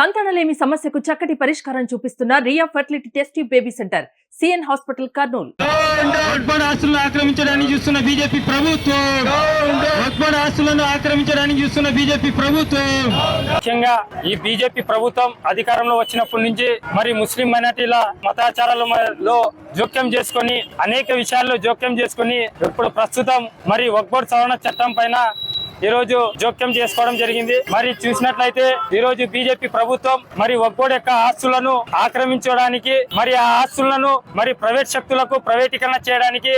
సంతానలేమి సమస్యకు చక్కటి పరిష్కారం చూపిస్తున్న Riya fertility test baby centre CN hospital Kurnool. ఆస్తులను ఆక్రమించడానికి చూస్తున్న బీజేపీ ప్రభుత్వం. ఆస్తులను ఆక్రమించడానికి చూస్తున్న బీజేపీ ప్రభుత్వం. ముఖ్యంగా ఈ బీజేపీ ప్రభుత్వం అధికారంలో వచ్చినప్పటి నుంచి మరి ముస్లిం మైనార్టీల మతాచారాలలో జోక్యం చేసుకొని అనేక విషయాల్లో జోక్యం చేసుకొని ఇప్పుడు ప్రస్తుతం మరి వక్బోర్డ్ సవరణ చట్టం పైన ఈ రోజు జోక్యం చేసుకోవడం జరిగింది. మరి చూసినట్లయితే ఈ రోజు బీజేపీ ప్రభుత్వం మరి ఒక్కోడి యొక్క ఆస్తులను ఆక్రమించడానికి మరి ఆ ఆస్తులను మరి ప్రైవేట్ శక్తులకు ప్రైవేటీకరణ చేయడానికి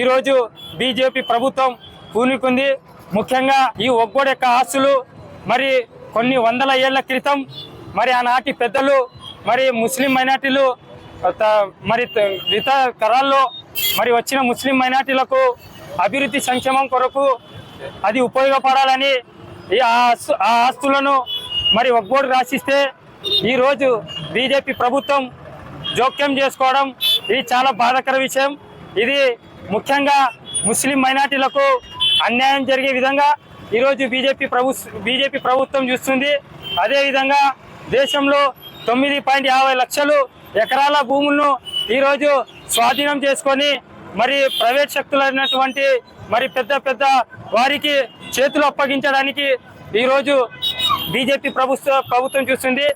ఈ రోజు బీజేపీ ప్రభుత్వం పూనుకుంది. ముఖ్యంగా ఈ ఒక్కోడి యొక్క ఆస్తులు మరి కొన్ని వందల ఏళ్ళ క్రితం మరి ఆనాటి పెద్దలు మరి ముస్లిం మైనార్టీలు మరి ఇతర తరాల్లో మరి వచ్చిన ముస్లిం మైనార్టీలకు అభివృద్ధి సంక్షేమం కొరకు అది ఉపయోగపడాలని ఈ ఆ ఆస్తులను మరి ఒగ్గోడు రాసిస్తే ఈరోజు బీజేపీ ప్రభుత్వం జోక్యం చేసుకోవడం ఇది చాలా బాధాకర విషయం. ఇది ముఖ్యంగా ముస్లిం మైనార్టీలకు అన్యాయం జరిగే విధంగా ఈరోజు బీజేపీ ప్రభు బీజేపీ ప్రభుత్వం చూస్తుంది. అదేవిధంగా దేశంలో తొమ్మిది పాయింట్ యాభై లక్షలు ఎకరాల భూములను ఈరోజు స్వాధీనం చేసుకొని మరి ప్రైవేట్ శక్తులైనటువంటి మరి పెద్ద పెద్ద వారికి చేతులు అప్పగించడానికి ఈరోజు బీజేపీ ప్రభుత్వ ప్రభుత్వం చూస్తుంది.